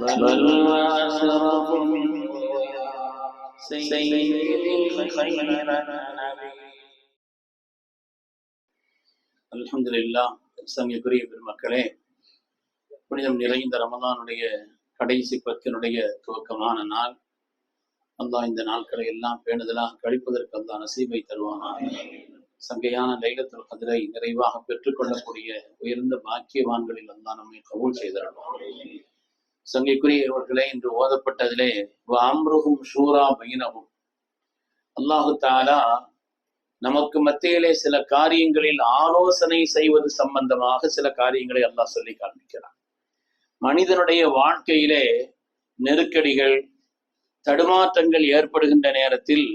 بل وأشرف من سيد الخير نبي அல்ஹம்துலில்லா சங்கைக்குரிய பெருமக்களே புனிதம் நிறைந்த ரமதானுடைய கடைசி பத்தினுடைய துவக்கமான நாள் அல்லா இந்த நாட்களை எல்லாம் பேணுதலாக கழிப்பதற்கு அல்லா நசீபை தருவானா. சங்கையான லைலத்துல் கதிரை நிறைவாக பெற்றுக்கொள்ளக்கூடிய உயர்ந்த பாக்கியவான்களில் அல்லா நம்மை கபூல் செய்திருவான் சங்கைக்குரியவர்களே இன்று ஓதப்பட்டதிலே வாம்ருகும் ஷூரா பைனகும் அல்லாஹு தாலா நமக்கு மத்தியிலே சில காரியங்களில் ஆலோசனை செய்வது சம்பந்தமாக சில காரியங்களை அல்லாஹ் சொல்லி காண்பிக்கிறான். மனிதனுடைய வாழ்க்கையிலே நெருக்கடிகள் தடுமாற்றங்கள் ஏற்படுகின்ற நேரத்தில்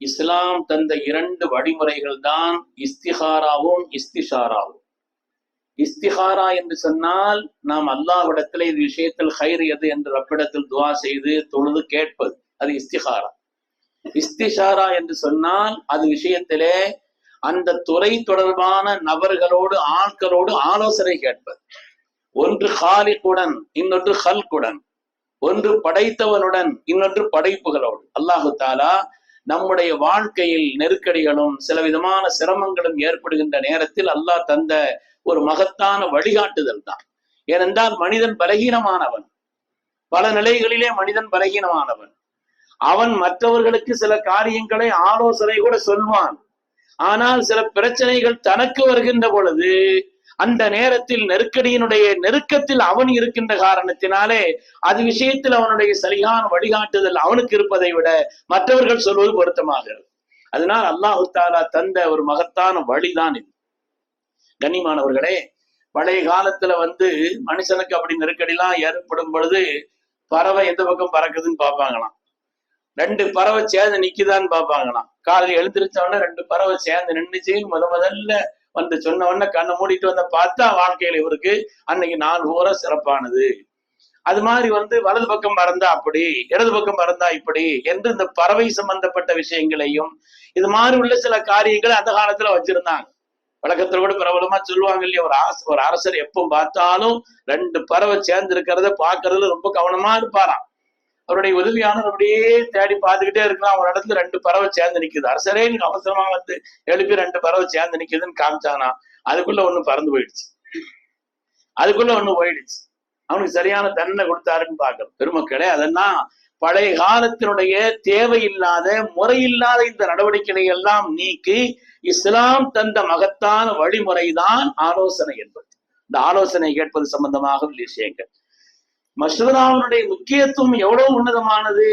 இஸ்லாம் தந்த இரண்டு வழிமுறைகள் தான் இஸ்திஹாராவும் இஸ்திஷாராவும். இஸ்திஹாரா என்று சொன்னால் நாம் அல்லாஹ்விடத்தில் இது விஷயத்தில் ஹைர் எது என்று ரப்பிடத்தில் துவா செய்து தொழுது கேட்பது. அது இஸ்திஹாரா. இஸ்திஷாரா என்று சொன்னால் அது விஷயத்திலே அந்த துறை தொடர்பான நபர்களோடு ஆட்களோடு ஆலோசனை கேட்பது. ஒன்று ஹாலிக்குடன் இன்னொன்று ஹல்குடன் ஒன்று படைத்தவனுடன் இன்னொன்று படைப்புகளோடு. அல்லாஹு தாலா நம்முடைய வாழ்க்கையில் நெருக்கடிகளும் சில விதமான சிரமங்களும் ஏற்படுகின்ற நேரத்தில் அல்லாஹ் தந்த ஒரு மகத்தான வழிகாட்டுதல் தான். ஏனென்றால் மனிதன் பலகீனமானவன். பல நிலைகளிலே மனிதன் பலகீனமானவன். அவன் மற்றவர்களுக்கு சில காரியங்களை ஆலோசனை கூட சொல்வான். ஆனால் சில பிரச்சனைகள் தனக்கு வருகின்ற பொழுது அந்த நேரத்தில் நெருக்கடியினுடைய நெருக்கத்தில் அவன் இருக்கின்ற காரணத்தினாலே அது விஷயத்தில் அவனுடைய சரியான வழிகாட்டுதல் அவனுக்கு இருப்பதை விட மற்றவர்கள் சொல்வது பொருத்தமாகிறது அதனால் அல்லாஹு தாலா தந்த ஒரு மகத்தான வழிதான் இது. கண்ணிமானவர்களே பழைய காலத்துல வந்து மனுஷனுக்கு அப்படி நெருக்கடிலாம் ஏற்படும் பொழுது பறவை எந்த பக்கம் பறக்குதுன்னு பார்ப்பாங்களாம். ரெண்டு பறவை சேர்ந்து நிக்குதான்னு பார்ப்பாங்களாம். காலையில் எழுந்திரிச்ச உடனே ரெண்டு பறவை சேர்ந்து நின்றுச்சு முத முதல்ல வந்து சொன்ன உடனே கண்ணை மூடிட்டு வந்த பார்த்தா வாழ்க்கையில இவருக்கு அன்னைக்கு நாள் ஊர சிறப்பானது. அது மாதிரி வந்து வலது பக்கம் மறந்தா அப்படி இடது பக்கம் மறந்தா இப்படி என்று இந்த பறவை சம்பந்தப்பட்ட விஷயங்களையும் இது மாதிரி உள்ள சில காரியங்களை அந்த காலத்துல வச்சிருந்தாங்க. வழக்கத்துல கூட பிரபலமா சொல்லுவாங்க இல்லையா ஒரு ஆச ஒரு அரசர் எப்போ பார்த்தாலும் ரெண்டு பறவை சேர்ந்து இருக்கிறத பாக்குறதுல ரொம்ப கவனமா இருப்பாராம். அவருடைய உதவியானவர் அப்படியே தேடி பார்த்துக்கிட்டே இருக்கலாம் ஒரு இடத்துல ரெண்டு பறவை சேர்ந்து நிக்குது. அரசரே எனக்கு அவசரமா வந்து எழுப்பி ரெண்டு பறவை சேர்ந்து நிக்குதுன்னு காமிச்சானா அதுக்குள்ள ஒண்ணு பறந்து போயிடுச்சு. அதுக்குள்ள ஒண்ணு போயிடுச்சு. அவனுக்கு சரியான தண்டனை கொடுத்தாருன்னு பார்க்கணும் பெருமக்களே அதெல்லாம் பழைய காலத்தினுடைய தேவையில்லாத முறையில்லாத இந்த நடவடிக்கைகளை எல்லாம் நீக்கி இஸ்லாம் தந்த மகத்தான வழிமுறைதான் ஆலோசனை என்பது. இந்த ஆலோசனை கேட்பது சம்பந்தமாக உள்ள விஷயங்கள். மசூராவுடைய முக்கியத்துவம் எவ்வளவு உன்னதமானது?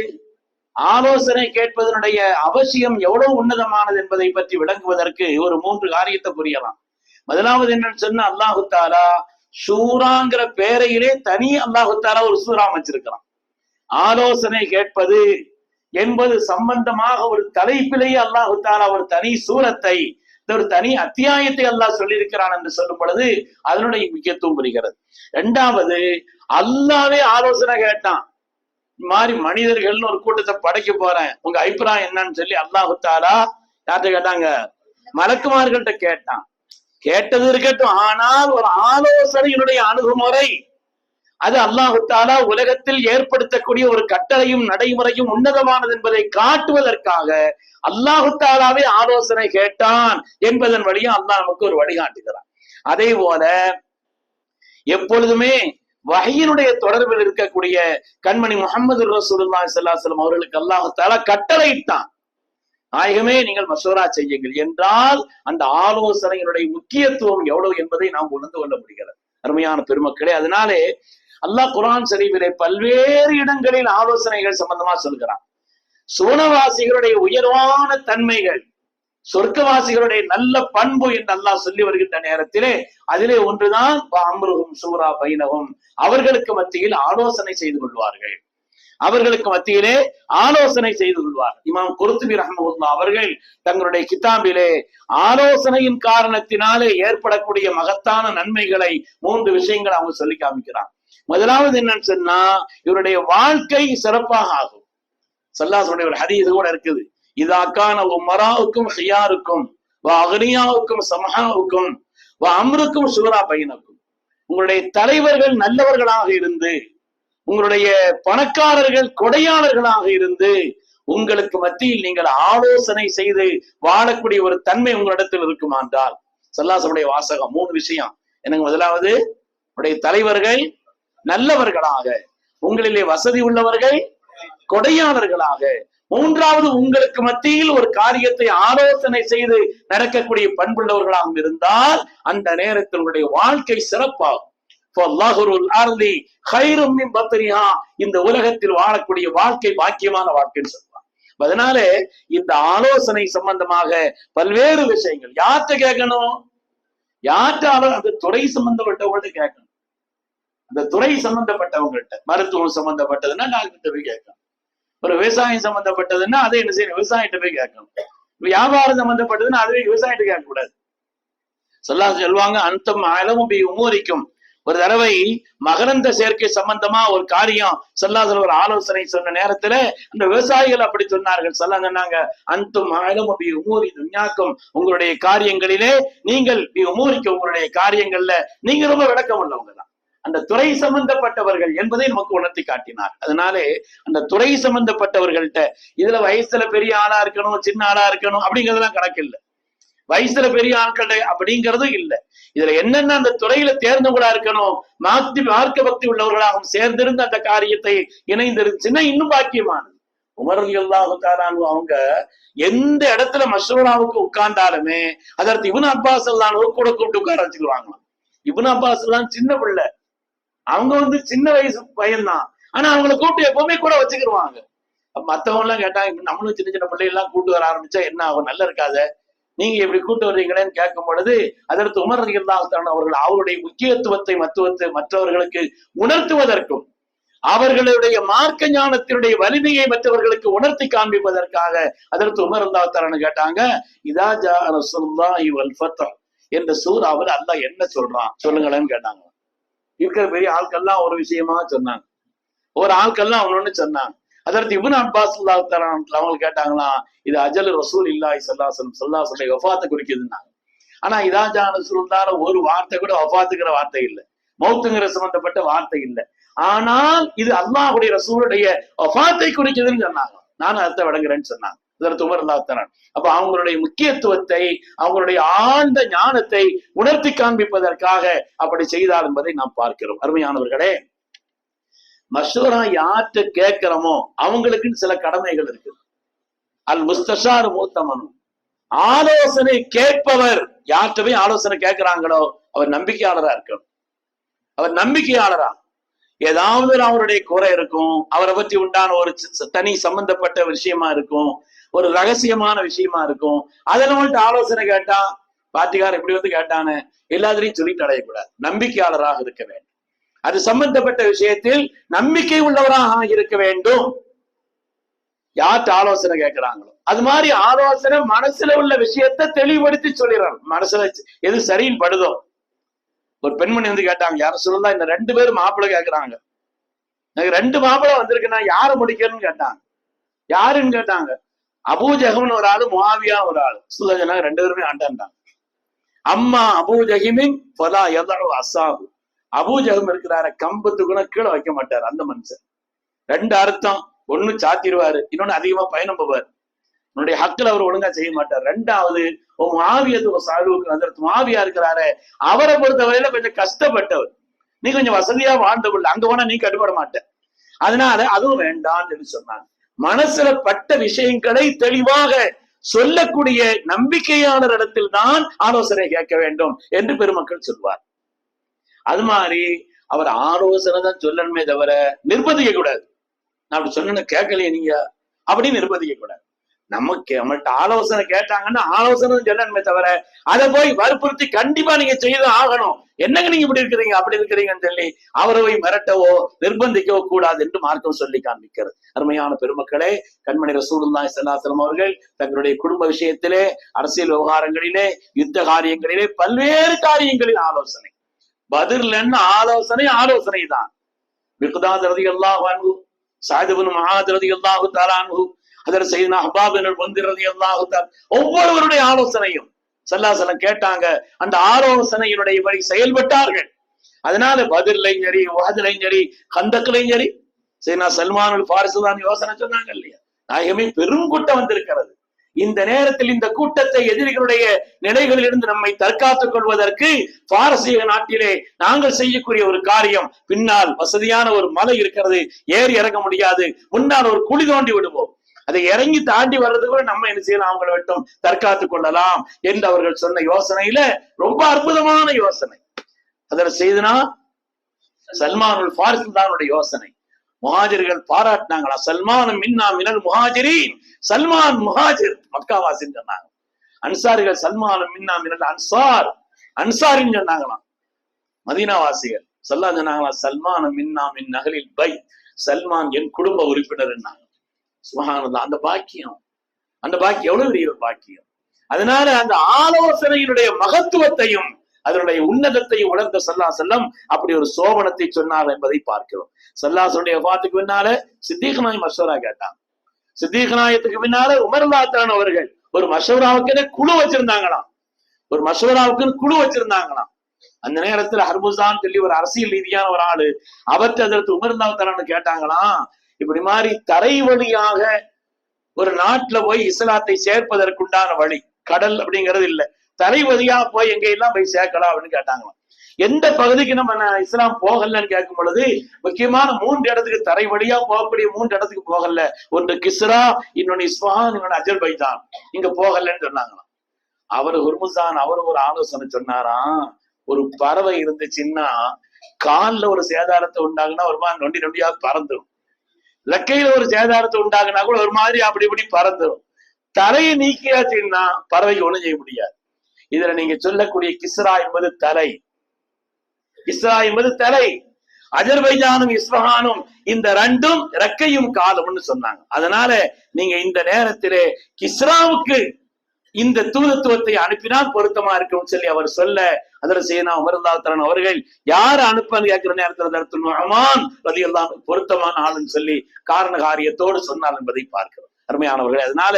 ஆலோசனை கேட்பதனுடைய அவசியம் எவ்வளவு உன்னதமானது என்பதை பற்றி விளங்குவதற்கு ஒரு மூன்று காரியத்தை புரியலாம். முதலாவது என்னன்னு சொன்னா அல்லாஹு தாலா சூராங்கிற பேரையிலே தனி அல்லாஹு தாலா ஒரு சூறா வச்சிருக்கிறான் ஆலோசனை கேட்பது என்பது சம்பந்தமாக ஒரு தலைப்பிலேயே அல்லாஹு தாலா ஒரு தனி சூரத்தை ஒரு தனி அத்தியாயத்தை அல்லாஹ் சொல்லியிருக்கிறான் என்று சொல்லும் பொழுது அதனுடைய முக்கியத்துவம் புரிகிறது. இரண்டாவது அல்லாவே ஆலோசனை கேட்டான். இந்த மாதிரி மனிதர்கள்னு ஒரு கூட்டத்தை படைக்க போறேன். உங்க அபிப்பிராயம் என்னன்னு சொல்லி அல்லாஹு தாலா யார்கிட்ட கேட்டாங்க? மலக்குமார்கள்ட்ட கேட்டான். கேட்டது இருக்கட்டும். ஆனால் ஒரு ஆலோசனையினுடைய அணுகுமுறை அது அல்லாஹு தாலா உலகத்தில் ஏற்படுத்தக்கூடிய ஒரு கட்டளையும் நடைமுறையும் உன்னதமானது என்பதை காட்டுவதற்காக அல்லாஹு தாலாவே ஆலோசனை கேட்டான் என்பதன் வழியும் அல்லாஹ் நமக்கு ஒரு வழிகாட்டுகிறான். அதே போல எப்பொழுதுமே வகையினுடைய தொடர்பில் இருக்கக்கூடிய கண்மணி முகமது ரசூலுல்லா சல்லாஹம் அவர்களுக்கு அல்லாஹு தாலா கட்டளையிட்டான். நாயகமே நீங்கள் மசோரா செய்யுங்கள் என்றால் அந்த ஆலோசனையினுடைய முக்கியத்துவம் எவ்வளவு என்பதை நாம் உணர்ந்து கொள்ள முடிகிறது. அருமையான பெருமக்களே அதனாலே அல்லாஹ் குரான் சரிவிலே பல்வேறு இடங்களில் ஆலோசனைகள் சம்பந்தமா சொல்கிறான். சோனவாசிகளுடைய உயர்வான தன்மைகள் சொர்க்கவாசிகளுடைய நல்ல பண்பு என்று அல்லாஹ் சொல்லி வருகின்ற நேரத்திலே அதிலே ஒன்றுதான் அம்ருகும் சூரா பைனவும் அவர்களுக்கு மத்தியில் ஆலோசனை செய்து கொள்வார்கள். அவர்களுக்கு மத்தியிலே ஆலோசனை செய்து கொள்வார் இமாம் குருத்துபி ரஹமுல்லா அவர்கள் தங்களுடைய கித்தாம்பிலே ஆலோசனையின் காரணத்தினாலே ஏற்படக்கூடிய மகத்தான நன்மைகளை மூன்று விஷயங்கள் அவங்க சொல்லி காமிக்கிறார் முதலாவது என்னன்னு சொன்னா இவருடைய வாழ்க்கை சிறப்பாக ஆகும். சல்லாசனுடைய ஒரு ஹதீஸ் கூட இருக்குது. இதாக்கான மராவுக்கும் ஹியாருக்கும் அகனியாவுக்கும் சமஹாவுக்கும் அம்ருக்கும் சுகரா பையனுக்கும் உங்களுடைய தலைவர்கள் நல்லவர்களாக இருந்து உங்களுடைய பணக்காரர்கள் கொடையாளர்களாக இருந்து உங்களுக்கு மத்தியில் நீங்கள் ஆலோசனை செய்து வாழக்கூடிய ஒரு தன்மை உங்களிடத்தில் இருக்குமாண்டால் சல்லாசனுடைய வாசகம் மூணு விஷயம். எனக்கு முதலாவது? உடைய தலைவர்கள் நல்லவர்களாக. உங்களிலே வசதி உள்ளவர்கள் கொடையாளர்களாக. மூன்றாவது உங்களுக்கு மத்தியில் ஒரு காரியத்தை ஆலோசனை செய்து நடக்கக்கூடிய பண்புள்ளவர்களாக இருந்தால் அந்த நேரத்தில் உங்களுடைய வாழ்க்கை சிறப்பாகும். இந்த உலகத்தில் வாழக்கூடிய வாழ்க்கை பாக்கியமான வாழ்க்கைன்னு சொல்லுவாங்க. அதனால இந்த ஆலோசனை சம்பந்தமாக பல்வேறு விஷயங்கள். யார்கிட்ட கேட்கணும்? யார்கிட்ட அந்த துறை சம்பந்தப்பட்டவங்கள்ட்ட கேட்கணும். இந்த துறை சம்பந்தப்பட்டவங்கள்ட்ட மருத்துவம் சம்பந்தப்பட்டதுன்னா டாக்டர் போய் கேட்கணும் ஒரு விவசாயம் சம்பந்தப்பட்டதுன்னா அதை என்ன செய்யணும்? விவசாயிட்ட போய் கேட்கணும் வியாபாரம் சம்பந்தப்பட்டதுன்னா அதுவே விவசாயிட்ட கேட்க கூடாது சொல்லா சொல்லுவாங்க அந்தம் அலமும் உமோரிக்கும். ஒரு தடவை மகரந்த சேர்க்கை சம்பந்தமா ஒரு காரியம் சொல்லாத ஒரு ஆலோசனை சொன்ன நேரத்துல அந்த விவசாயிகள் அப்படி சொன்னார்கள். சொல்லா சொன்னாங்க அந்தும் மகளும் அப்படி உமூரி துன்யாக்கும். உங்களுடைய காரியங்களிலே நீங்கள் உமூரிக்க உங்களுடைய காரியங்கள்ல நீங்க ரொம்ப விளக்கம் உள்ளவங்க தான். அந்த துறை சம்பந்தப்பட்டவர்கள் என்பதை நமக்கு உணர்த்தி காட்டினார். அதனாலே அந்த துறை சம்பந்தப்பட்டவர்கள்ட்ட இதுல வயசுல பெரிய ஆளா இருக்கணும் சின்ன ஆளா இருக்கணும் அப்படிங்கறதெல்லாம் கணக்கு இல்லை. வயசுல பெரிய ஆட்கள் அப்படிங்கறதும் இல்லை. இதுல என்னென்ன அந்த துறையில தேர்ந்தவங்களா இருக்கணும் மாத்தி மார்க்க பக்தி உள்ளவர்களாகவும் சேர்ந்திருந்த அந்த காரியத்தை இணைந்திருந்துச்சுன்னா இன்னும் பாக்கியமானது. உமரல்லாஹாரான் அவங்க எந்த இடத்துல மஷ்ரூனாவுக்கு உட்கார்ந்தாலுமே அதற்கு இவன் அப்பாஸ் எல்லாம் கூட கூப்பிட்டு உட்கார வச்சுக்குவாங்களாம் இவன் அப்பாஸ் எல்லாம் சின்ன பிள்ளை. அவங்க வந்து சின்ன வயசு பையன்தான். ஆனா அவங்களை கூப்பிட்டு எப்பவுமே கூட வச்சுக்கிடுவாங்க மத்தவங்க எல்லாம் கேட்டாங்க நம்மளும் சின்ன சின்ன பிள்ளைகள்லாம் கூட்டு வர ஆரம்பிச்சா என்ன ஆகும்? நல்லா இருக்காத. நீங்க எப்படி கூட்டு வர்றீங்களேன்னு கேட்கும் பொழுது அதற்கு உமர் இருந்தால்தான் அவர்கள் அவருடைய முக்கியத்துவத்தை மத்துவத்தை மற்றவர்களுக்கு உணர்த்துவதற்கும் அவர்களுடைய மார்க்க ஞானத்தினுடைய வலிமையை மற்றவர்களுக்கு உணர்த்தி காண்பிப்பதற்காக அதற்கு உமர் இருந்தால்தான் கேட்டாங்க? இதா ஜா ரசூலுல்லாஹி தான் இவல் என்ற சூறாவில் அல்லாஹ் என்ன சொல்றான்? சொல்லுங்களேன்னு கேட்டாங்க. இருக்கிற பெரிய ஆட்கள்லாம் ஒரு விஷயமா சொன்னாங்க. ஒரு ஆட்கள்லாம் அவனொன்னு சொன்னாங்க. அதற்கு இபுன் அப்பாஸ் அவங்க கேட்டாங்களாம் இது அஜல் ரசூல் இல்லாய் சல்லாசன் சல்லாசனுடைய வஃபாத்தை குறிக்குதுன்னாங்க. ஆனா இதாஜான ரசூல்லால ஒரு வார்த்தை கூட வஃபாத்துங்கிற வார்த்தை இல்லை. மௌத்துங்கிற சம்பந்தப்பட்ட வார்த்தை இல்லை. ஆனால் இது அல்லாஹுடைய ரசூலுடைய வஃபாத்தை குறிக்குதுன்னு சொன்னாங்க. நானும் அர்த்தம் விளங்குறேன்னு சொன்னாங்க. இதற்கு அப்ப அவங்களுடைய முக்கியத்துவத்தை அவங்களுடைய ஆழ்ந்த ஞானத்தை உணர்த்தி காண்பிப்பதற்காக அப்படி செய்தார் என்பதை நாம் பார்க்கிறோம். அருமையானவர்களே மஷூரா யார்கிட்ட கேட்கிறோமோ அவங்களுக்குன்னு சில கடமைகள் இருக்கு. அல் முஸ்தஷார் மூத்தமனும் ஆலோசனை கேட்பவர் யார்கிட்ட போய் ஆலோசனை கேட்கிறாங்களோ அவர் நம்பிக்கையாளரா இருக்கணும். அவர் நம்பிக்கையாளரா ஏதாவது அவருடைய குறை இருக்கும் அவரை பற்றி உண்டான ஒரு தனி சம்பந்தப்பட்ட விஷயமா இருக்கும் ஒரு ரகசியமான விஷயமா இருக்கும். அதை நம்மள்ட்ட ஆலோசனை கேட்டா பாட்டிகார் இப்படி வந்து கேட்டானே எல்லாத்திலையும் சொல்லிட்டு அடையக்கூடாது நம்பிக்கையாளராக இருக்க வேண்டும். அது சம்பந்தப்பட்ட விஷயத்தில் நம்பிக்கை உள்ளவராக இருக்க வேண்டும். யார்கிட்ட ஆலோசனை கேட்கிறாங்களோ அது மாதிரி ஆலோசனை மனசுல உள்ள விஷயத்த தெளிவுபடுத்தி சொல்லிடுறாங்க மனசுல எது சரின்னு படுதோ ஒரு பெண்மணி வந்து கேட்டாங்க யாரும் சொல்லலாம் இந்த ரெண்டு பேரும் மாப்பிள்ளை கேட்கிறாங்க எனக்கு ரெண்டு மாப்பிள்ளை வந்திருக்குன்னா யாரை முடிக்கணும்னு கேட்டாங்க. யாருன்னு கேட்டாங்க. அபூஜகம்னு ஒரு ஆளு முவாவியா ஒரு ஆளு. சுல்லஜனா ரெண்டு பேருமே ஆண்டாண்டாங்க அம்மா அபூஜகிமின் பலா எதோ அசாபு அபூஜகம் இருக்கிறார கம்பத்துக்குள்ள கீழே வைக்க மாட்டார் அந்த மனுஷன். ரெண்டு அர்த்தம். ஒண்ணு சாத்திடுவாரு இன்னொன்னு அதிகமா பயணம் போவார் உன்னுடைய ஹக்கில் அவர் ஒழுங்கா செய்ய மாட்டார். ரெண்டாவது உன் மாவியது சாலுவுக்கு அதற்கு மாவியா இருக்கிறாரு அவரை பொறுத்தவரையில கொஞ்சம் கஷ்டப்பட்டவர். நீ கொஞ்சம் வசதியா வாழ்ந்த வாழ்ந்தவள் அங்க போனா நீ கட்டுப்பட மாட்ட. அதனால அதுவும் வேண்டாம்னு சொல்லி சொன்னாங்க. மனசுல பட்ட விஷயங்களை தெளிவாக சொல்லக்கூடிய நம்பிக்கையாளர் இடத்தில் தான் ஆலோசனை கேட்க வேண்டும் என்று பெருமக்கள் சொல்வார். அது மாதிரி அவர் ஆலோசனை தான் சொல்லணுமே தவிர நிர்பந்திக்க கூடாது. நான் அப்படி சொன்ன கேட்கலையே நீங்க. அப்படின்னு நிர்பந்திக்க கூடாது. நமக்கு நம்மள்ட்ட ஆலோசனை கேட்டாங்கன்னா ஆலோசனை சொல்லணுமே தவிர அதை போய் வற்புறுத்தி கண்டிப்பா நீங்க செய்யதான் ஆகணும். என்னங்க நீங்க இப்படி இருக்கிறீங்க? அப்படி இருக்கிறீங்கன்னு சொல்லி அவரை போய் மிரட்டவோ நிர்பந்திக்கவோ கூடாது என்று மார்க்கம் சொல்லி காண்பிக்கிறது. அருமையான பெருமக்களே கண்மணி ரசூலுல்லாஹி சல்லாசலம் அவர்கள் தங்களுடைய குடும்ப விஷயத்திலே அரசியல் விவகாரங்களிலே யுத்த காரியங்களிலே பல்வேறு காரியங்களில் ஆலோசனை. பதிர்லன்னு ஆலோசனை ஆலோசனை தான் மிகுதாத் ரதி அல்லாஹ் அன்பு சாதிபுன் மகாத் ரதி அல்லாஹு தாலான்பு அதர் செய்தனா ஹபாபின் வந்திரதி அல்லாஹு ஒவ்வொருவருடைய ஆலோசனையும் சல்லாசலம் கேட்டாங்க. அந்த ஆலோசனையினுடைய வழி செயல்பட்டார்கள். அதனால பதிலையும் சரி வாதிலையும் சரி கந்தக்கிலையும் சரி சரி சல்மானுல் பாரிசு தான் யோசனை சொன்னாங்க இல்லையா? நாயகமே பெரும் கூட்டம் வந்திருக்கிறது. இந்த நேரத்தில் இந்த கூட்டத்தை எதிரிகளுடைய நிலைகளில் இருந்து நம்மை தற்காத்துக் கொள்வதற்கு பாரசீக நாட்டிலே நாங்கள் செய்யக்கூடிய ஒரு காரியம் பின்னால் வசதியான ஒரு மலை இருக்கிறது ஏறி இறங்க முடியாது முன்னால் ஒரு குழி தோண்டி விடுவோம். அதை இறங்கி தாண்டி வர்றது கூட நம்ம என்ன செய்யலாம் அவங்களை விட்டும். தற்காத்துக் கொள்ளலாம் என்று அவர்கள் சொன்ன யோசனையில ரொம்ப அற்புதமான யோசனை. அதில் செய்தனா? சல்மான் ஃபாரிஸ் தானுடைய யோசனை. முஹாஜிர்கள் பாராட்டினாங்களா? சல்மான் மின்னா மினல் முஹாஜிரின். சல்மான் முஹாஜிர் மக்காவாசின்னு சொன்னாங்க. அன்சாரிகள் சல்மான் மின்னா மினல் அன்சார். அன்சாரின்னு சொன்னாங்களாம். மதீனாவாசிகள். சொல்லா சொன்னாங்களா சல்மான் மின்னா மின் நகலில் பை சல்மான் என் குடும்ப உறுப்பினர் என்னாங்க சுபஹானல்லாஹ் அந்த பாக்கியம். அந்த பாக்கியம் எவ்வளவு பெரிய ஒரு பாக்கியம்? அதனால அந்த ஆலோசனையினுடைய மகத்துவத்தையும் அதனுடைய உன்னதத்தையும் உணர்ந்த சல்லா செல்லம் அப்படி ஒரு சோபனத்தை சொன்னார் என்பதை பார்க்கிறோம். சல்லாசனுடைய வாத்துக்கு பின்னால சித்தீக் நாய் மஷோரா கேட்டான். சித்திகநாயத்துக்கு பின்னால உமர்லாத்தான் அவர்கள் ஒரு மஷோராவுக்கு குழு வச்சிருந்தாங்களாம். ஒரு மஷோராவுக்கு குழு வச்சிருந்தாங்களாம். அந்த நேரத்துல ஹர்முசான் சொல்லி ஒரு அரசியல் ரீதியான ஒரு ஆளு அவர்கிட்ட அதற்கு உமர்லாத்தானு கேட்டாங்களாம் இப்படி மாதிரி தரை வழியாக ஒரு நாட்டுல போய் இஸ்லாத்தை சேர்ப்பதற்குண்டான வழி கடல் அப்படிங்கிறது இல்ல. தரை வழியா போய் எங்க எல்லாம் போய் சேர்க்கலாம் அப்படின்னு கேட்டாங்களாம். எந்த பகுதிக்கு நம்ம இஸ்லாம் போகலன்னு கேட்கும் பொழுது முக்கியமான மூன்று இடத்துக்கு தரை வழியா போகக்கூடிய மூன்று இடத்துக்கு போகல. ஒன்று கிஸ்ரா இன்னொன்னு இஸ்வான் இன்னொன்னு அஜர்பைஜான். இங்க போகலன்னு சொன்னாங்களாம். அவர் ஹுர்முசான் அவர் ஒரு ஆலோசனை சொன்னாராம். ஒரு பறவை இருந்துச்சுன்னா கால்ல ஒரு சேதாரத்தை உண்டாங்கன்னா ஒரு மாதிரி நொண்டி நொண்டியாக பறந்துடும் லக்கையில ஒரு சேதாரத்தை உண்டாகுனா கூட ஒரு மாதிரி அப்படி இப்படி பறந்துடும் தலையை நீக்கியாச்சுன்னா பறவைக்கு ஒண்ணும் செய்ய முடியாது. இதுல நீங்க சொல்லக்கூடிய கிஸ்ரா என்பது தலை. கிஸ்ரா என்பது தலை. அஜர்பைஜானும் இஸ்வஹானும் இந்த ரெண்டும் ரெக்கையும் காலம்னு சொன்னாங்க. அதனால நீங்க இந்த நேரத்திலே கிஸ்ராவுக்கு இந்த தூதத்துவத்தை அனுப்பினால் பொருத்தமா இருக்கும் சொல்லி அவர் சொல்ல அதுல செய்யனா உமர்ந்தாத்தரன் அவர்கள் யார் அனுப்பன்னு கேட்கிற நேரத்தில் தடுத்து நுகமான் பதியெல்லாம் பொருத்தமான ஆளுன்னு சொல்லி காரண காரியத்தோடு சொன்னார் என்பதை பார்க்கிறோம். அருமையானவர்கள் அதனால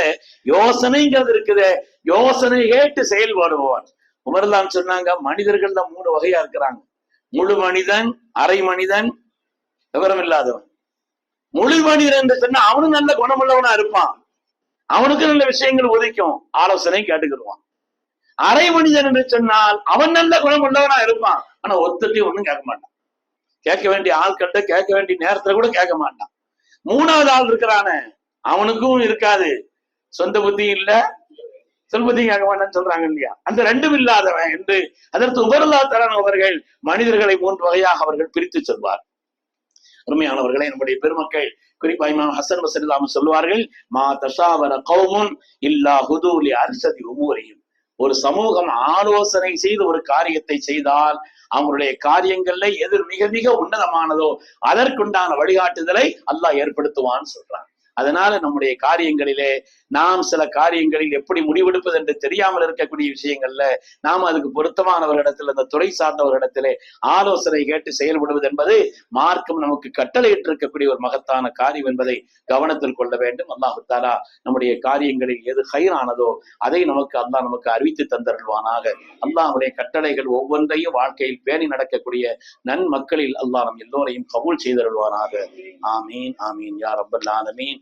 யோசனைங்கிறது இருக்குது. யோசனை கேட்டு செயல்படுபவன் உமர்லான் சொன்னாங்க மனிதர்கள் தான் மூணு வகையா இருக்கிறாங்க. முழு மனிதன் அரை மனிதன் விவரம் இல்லாதவன். முழு மனிதன் என்று சொன்னா அவனும் நல்ல குணமுள்ளவனா இருப்பான். அவனுக்கு நல்ல விஷயங்கள் உதைக்கும். ஆலோசனை கேட்டுக்கிடுவான். அரை மனிதன் என்று சொன்னால் அவன் நல்ல குணம் உள்ளவனா இருப்பான். ஆனா ஒத்தத்தையும் ஒண்ணும் கேட்க மாட்டான். கேட்க வேண்டிய ஆள்கிட்ட கேட்க வேண்டிய நேரத்துல கூட கேட்க மாட்டான். மூணாவது ஆள் இருக்கிறானே அவனுக்கும் இருக்காது. சொந்த புத்தி இல்ல சொல்பதி கேட்க மாட்டான்னு சொல்றாங்க இல்லையா? அந்த ரெண்டும் இல்லாதவன் என்று அதற்கு உபரலா தரன் அவர்கள் மனிதர்களை மூன்று வகையாக அவர்கள் பிரித்து சொல்வார். அருமையானவர்களே நம்முடைய பெருமக்கள் குறிப்பா இமாம் ஹசன் வசல்லாம சொல்லுவார்கள் மா தஷாவர கௌமுன் இல்லா ஹுதூலி அரிசதி உமூரியும் ஒரு சமூகம் ஆலோசனை செய்து ஒரு காரியத்தை செய்தால் அவங்களுடைய காரியங்கள்ல எது மிக மிக உன்னதமானதோ அதற்குண்டான வழிகாட்டுதலை அல்லாஹ் ஏற்படுத்துவான்னு சொல்றாங்க அதனால நம்முடைய காரியங்களிலே நாம் சில காரியங்களில் எப்படி முடிவெடுப்பது என்று தெரியாமல் இருக்கக்கூடிய விஷயங்கள்ல நாம் அதுக்கு பொருத்தமானவர்களிடத்தில் அந்த துறை சார்ந்தவர்களிடத்திலே ஆலோசனை கேட்டு செயல்படுவது என்பது மார்க்கம் நமக்கு கட்டளையிட்டு இருக்கக்கூடிய ஒரு மகத்தான காரியம் என்பதை கவனத்தில் கொள்ள வேண்டும். அல்லாஹு தாலா நம்முடைய காரியங்களில் எது ஹைரானதோ அதை நமக்கு அல்லாஹ் நமக்கு அறிவித்து தந்தருள்வானாக. அல்லாஹுடைய கட்டளைகள் ஒவ்வொன்றையும் வாழ்க்கையில் பேணி நடக்கக்கூடிய நன்மக்களில் அல்லாஹ் நம் எல்லோரையும் கபூல் செய்தருள்வானாக. ஆமீன் ஆமீன். யா மீன்